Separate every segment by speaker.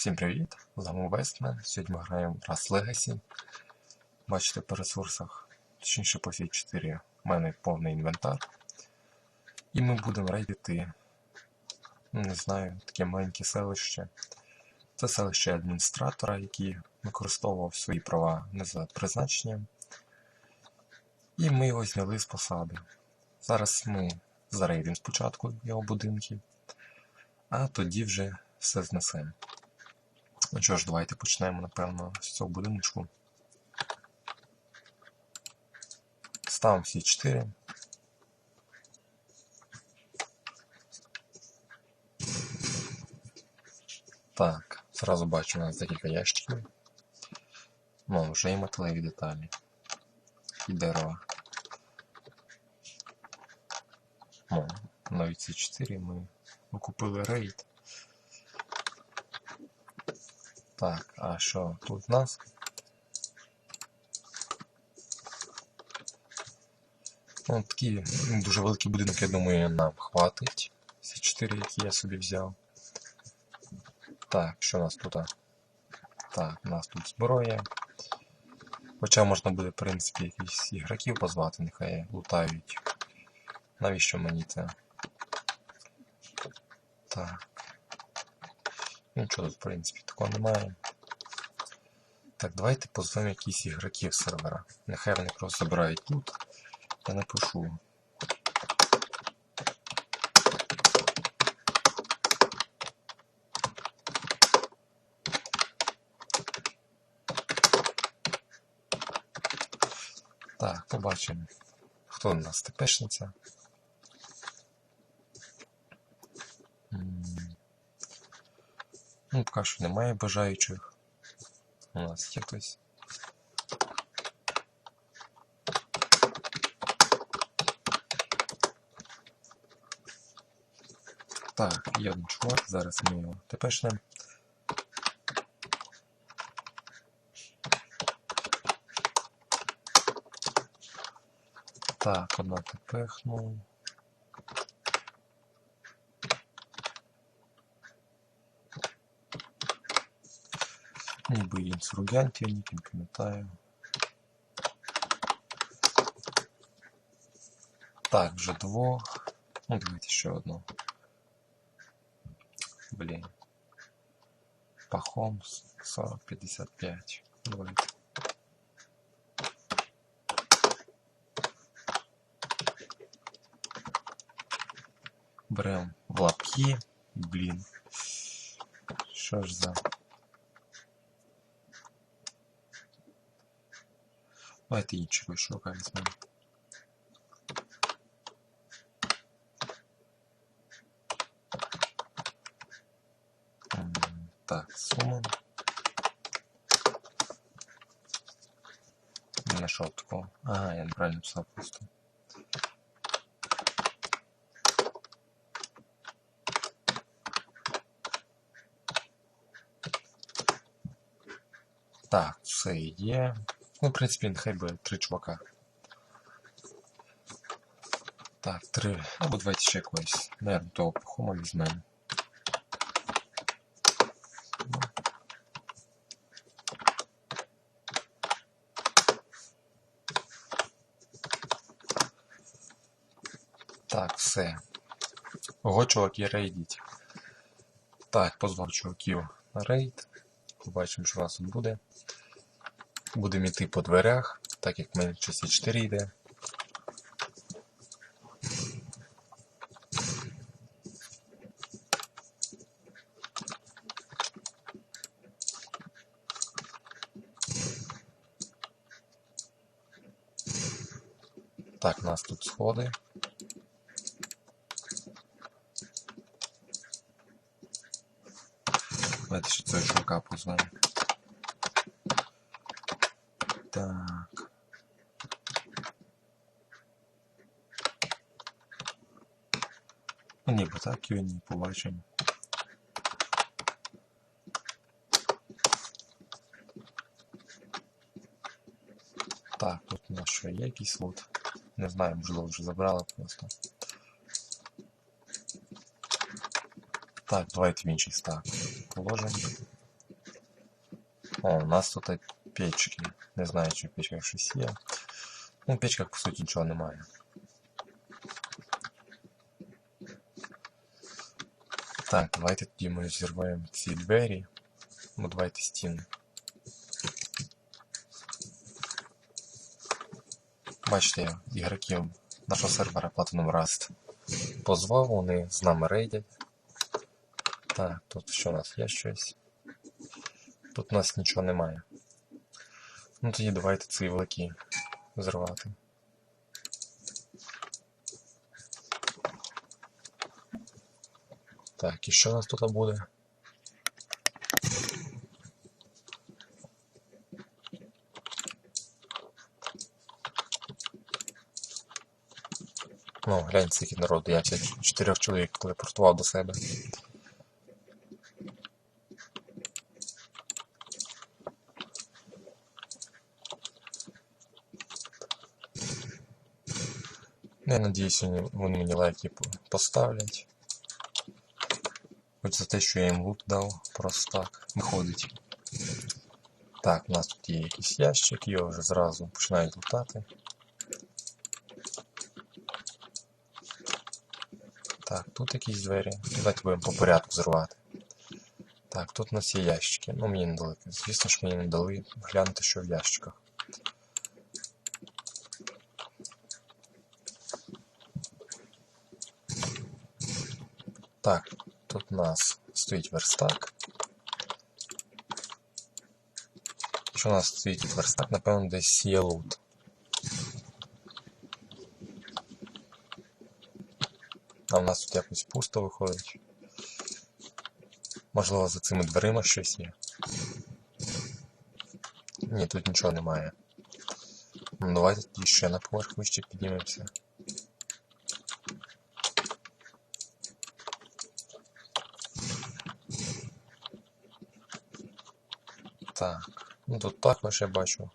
Speaker 1: Всім привіт! З вами Вестмен. Сьогодні ми граємо в Rust Legacy. Бачите по ресурсах, точніше по всій 4 у мене повний інвентар. І ми будемо рейдити, ну, не знаю, таке маленьке селище. Це селище адміністратора, який використовував свої права не за призначенням. І ми його зняли з посади. Зараз ми зарейдимо спочатку його будинки, а тоді вже все знесемо. Ну що ж, давайте почнемо, напевно, з цього будиночку. Ставимо всі 4. Так, зразу бачу, у нас декілька ящиків. Ну, вже і металеві деталі. І дерева. Ну, навіть ці 4 ми купили рейд. Так, а що тут в нас? Ну, такий дуже великий будинок, я думаю, нам хватить. Ці 4, які я собі взяв. Так, що у нас тут? Так, у нас тут зброя. Хоча можна буде, в принципі, якихось ігроків позвати, нехай лутають. Навіщо мені це? Так. Нічого тут, в принципі, такого немає. Так, давайте позвемо якісь ігроків сервера. Нехай вони просто забирають тут. Я напишу. Так, побачимо. Хто у нас ТПшниця? Ну, поки що немає бажаючих. У нас є хтось. Так, є один чувак, зараз ми його тепешнемо. Так, одна тепехнув. Ніби інсургантів, ніки не пам'ятаю. Так, вже двох. Ну, давайте ще одну. Блін. Пахом 40-55. Давайте. Берем в лапки. Блін. Що ж за... Давайте іншого чувака візьмемо. М, Так, сума. Не знайшов такого. Ага, я неправильно писав просто. Так, все є. Ну, в принципі, нехай буде три чувака. Так, три. Або давайте ще якогось. Наверно, того пахома візьмемо. Так, все. Ого, чуваки, рейдіть. Так, позвав чуваків на рейд. Побачимо, що у нас тут буде. Будемо йти по дверях, так як в мене часі 4 йде. Так, у нас тут сходи. Давайте ще цього чувака позвемо. Так. Ну, ніби так його не побачимо. Так, тут у нас ще є якийсь лут. Не знаю, можливо вже забрали просто. Так, давайте в інший стак положимо. О, у нас тут печки. Не знаю, чи в печках щось є. Ну, в печках, по суті, нічого немає. Так, давайте тоді ми зірваємо ці двері. Ну, давайте стіни. Бачите, ігроків нашого сервера Platinum Rust позвав, вони з нами рейдять. Так, тут що у нас є щось? Тут у нас нічого немає. Ну тоді давайте ці великі зривати. Так, і що у нас тут буде? Ну, глянь, скільки народу. Я чотирьох чоловік телепортував до себе. Ну, Я надіюсь, вони мені лайки поставлять. Хоч за те, що я їм лут дав, просто так виходить. Так, у нас тут є якийсь ящик, його вже зразу починають лутати. Так, тут якісь двері. Давайте будемо по порядку зривати. Так, тут у нас є ящики. Ну, мені не дали. Звісно ж, мені не дали глянути, що в ящиках. Так, тут у нас стоїть верстак. Що у нас стоїть верстак? Напевно, десь є лут. А в нас тут якось пусто виходить. Можливо, за цими дверима щось є. Ні, тут нічого немає. Ну, давайте ще на поверх вище піднімемося. Так, ну тут також я бачу.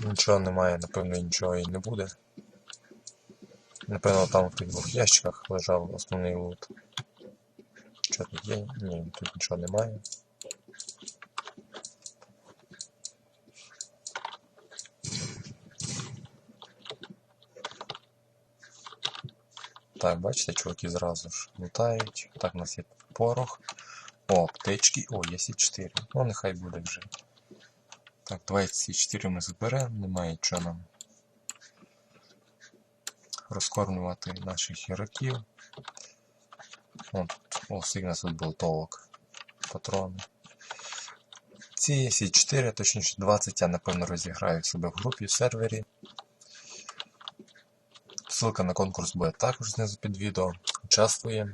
Speaker 1: Нічого немає, напевно, нічого і не буде. Напевно, там в тих двох ящиках лежав основний лут. Що тут є? Ні, тут нічого немає. Так, бачите, чуваки зразу ж лутають. Так, у нас є порох. О, аптечки. О, є сі 4. Ну, нехай буде вже. Так, давайте ці 4 ми заберемо, немає чого нам розкормлювати наших ігроків. От, о, скільки нас тут болтовок. Патрони. Ці сі 4, точніше 20, я напевно розіграю себе в групі в сервері. Ссылка на конкурс буде також знизу під відео. Участвуємо.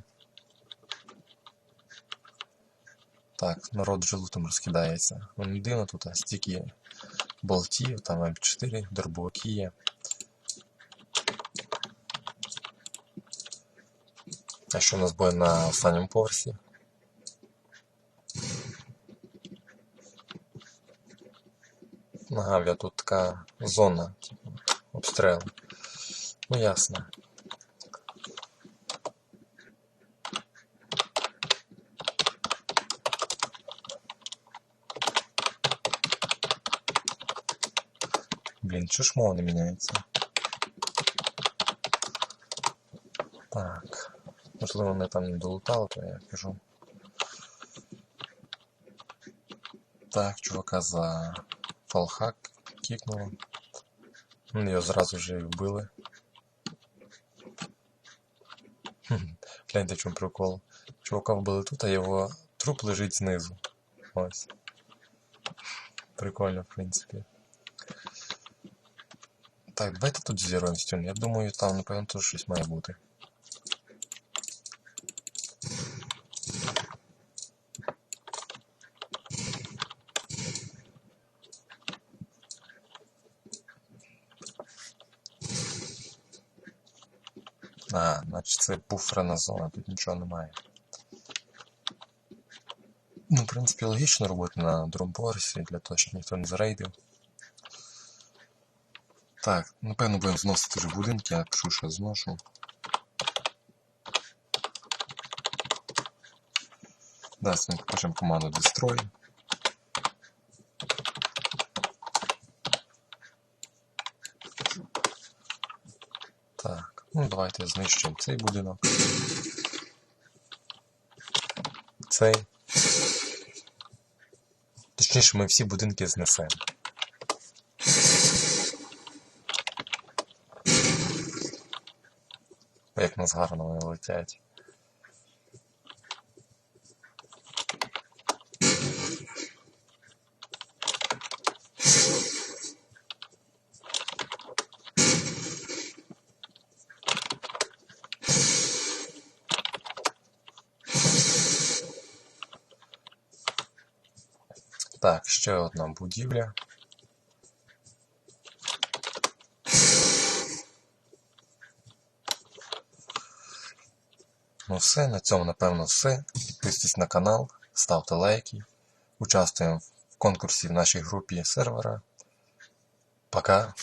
Speaker 1: Так, народ вже лутом розкидається. Ну дивно тут стільки болтів, там М4, дробовики є. А що у нас буде на останньому поверсі? Ага, тут така зона, типу, обстрілу. Ну ясно. Блін, чого ж мова не міняється? Так. Можливо, вони там не долутали, то я кажу. Так, чувака за фалхак кікнуло. Ну, Його зразу вже і вбили. Хм, Гляньте, в чому прикол. Чувака вбили тут, а його труп лежить знизу. Ось. Прикольно, в принципі. Так, давайте тут зіруємо стіну. Я думаю, там, напевно, теж щось має бути. А, значить це буферна зона, тут нічого немає. Ну, в принципі, логічно робити на другому поверсі, для того, щоб ніхто не зарейдив. Так, напевно будемо зносити вже будинки, я пишу, що зношу. Ми пишемо команду Destroy. Так, ну давайте знищимо цей будинок. Цей. Точніше, ми всі будинки знесемо. Як нас гарно вони летять. Так, ще одна будівля. Ну все, на цьому напевно все. Підписуйтесь на канал, ставте лайки. Участвуємо в конкурсі в нашій групі сервера. Пока.